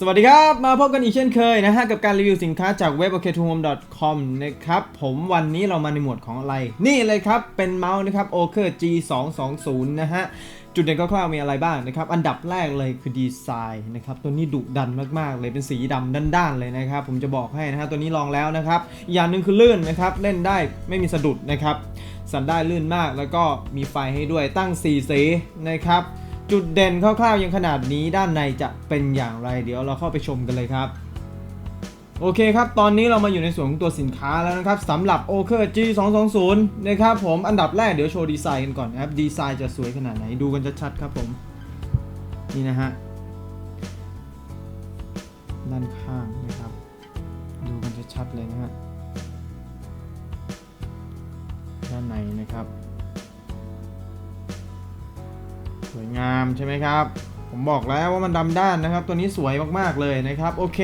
สวัสดีครับ มาพบกันอีกเช่นเคยนะฮะ กับการรีวิวสินค้าจากเว็บ o k t o h o m e com นะครับ ผมวันนี้เรามาในหมวดของอะไร นี่เลยครับ เป็นเมาส์นะครับ o k e r G220 นะฮะ จุดเด่นคร่าวๆมีอะไรบ้างนะครับ อันดับแรกเลยคือดีไซน์นะครับ ตัวนี้ดุดันมากๆ เลยเป็นสีดำด้านๆ เลยนะครับ ผมจะบอกให้นะฮะ ตัวนี้ลองแล้วนะครับอีกอย่างหนึ่งคือลื่นนะครับ เล่นได้ไม่มีสะดุดนะครับ สั่นได้ลื่นมากแล้วก็มีไฟให้ด้วยตั้ง4สีนะครับ จุดเด่นคร่าวๆยังขนาดนี้ด้านในจะเป็นอย่างไร เดี๋ยวเราเข้าไปชมกันเลยครับ โอเคครับ ตอนนี้เรามาอยู่ในส่วนของตัวสินค้าแล้วนะครับสำหรับ o k e r G220 นะครับผมอันดับแรกเดี๋ยวโชว์ดีไซน์กันก่อนนะครับดีไซน์จะสวยขนาดไหนดูกันชัดๆครับผม นี่นะฮะด้านข้างนะครับ ดูกันชัดๆเลยนะฮะด้านในนะครับ วยงามใช่ไหมครับ ผมบอกแล้วว่ามันดำด้านนะครับ ตัวนี้สวยมากๆเลยนะครับ โอเค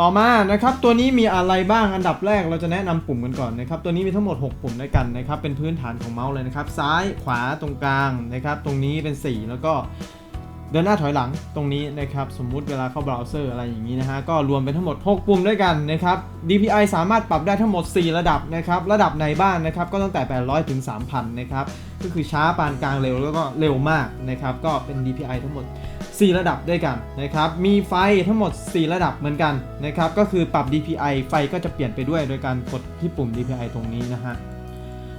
ต่อมานะครับตัวนี้มีอะไรบ้างอันดับแรกเราจะแนะนำปุ่มกันก่อนนะครับ ตัวนี้มีทั้งหมด 6 ปุ่มด้วยกันนะครับ เป็นพื้นฐานของเมาส์เลยนะครับ ซ้ายขวาตรงกลางนะครับ ตรงนี้เป็น 4 แล้วก็ เดินหน้าถอยหลังตรงนี้นะครับสมมุติเวลาเข้าเบราว์เซอร์อะไรอย่างนี้นะฮะก็รวมเป็นทั้งหมด 6 ปุ่มด้วยกันนะครับ DPI สามารถปรับได้ทั้งหมด 4 ระดับนะครับระดับไหนบ้างนะครับก็ตั้งแต่ 800 ถึง 3,000 นะครับก็คือช้าปานกลางเร็วแล้วก็เร็วมากนะครับก็เป็น DPI ทั้งหมด 4 ระดับด้วยกันนะครับมีไฟทั้งหมด 4 ระดับเหมือนกันนะครับก็คือปรับ DPI ไฟก็จะเปลี่ยนไปด้วยโดยการกดที่ปุ่ม DPI ตรงนี้นะฮะ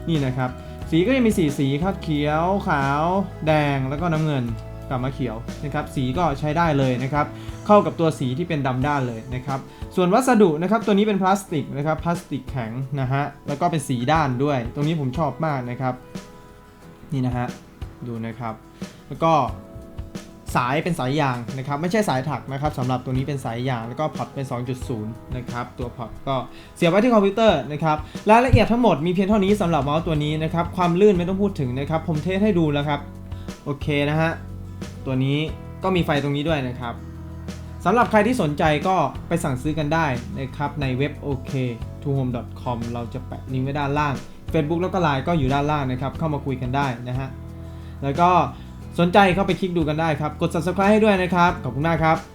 นี่นะครับสีก็จะมี 4 สีครับเขียวขาว แดงแล้วก็น้ำเงิน กลับมาเขียวนะครับสีก็ใช้ได้เลยนะครับเข้ากับตัวสีที่เป็นดำด้านเลยนะครับส่วนวัสดุนะครับตัวนี้เป็นพลาสติกนะครับพลาสติกแข็งนะฮะแล้วก็เป็นสีด้านด้วย ตรงนี้ผมชอบมากนะครับนี่นะฮะดูนะครับ แล้วก็สายเป็นสายยางนะครับไม่ใช่สายถักนะครับสำหรับตัวนี้เป็นสายยางแล้วก็พอร์ตเป็น 2.0 นะครับตัวพอร์ตก็เสียบไว้ที่คอมพิวเตอร์นะครับรายละเอียดทั้งหมดมีเพียงเท่านี้สำหรับเมาส์ตัวนี้นะครับความลื่นไม่ต้องพูดถึงนะครับผมเทสให้ดูแล้วครับโอเคนะฮะ ตัวนี้ก็มีไฟตรงนี้ด้วยนะครับสำหรับใครที่สนใจก็ไปสั่งซื้อกันได้นะครับในเว็บ ok to home com เราจะแปะลิงก์ไว้ด้านล่าง Facebook แล้วก็ l ล n e ก็อยู่ด้านล่างนะครับ เข้ามาคุยกันได้นะฮะแล้วก็สนใจเข้าไปคลิกดูกันได้ครับ กด subscribe ให้ด้วยนะครับ ขอบคุณมากครับ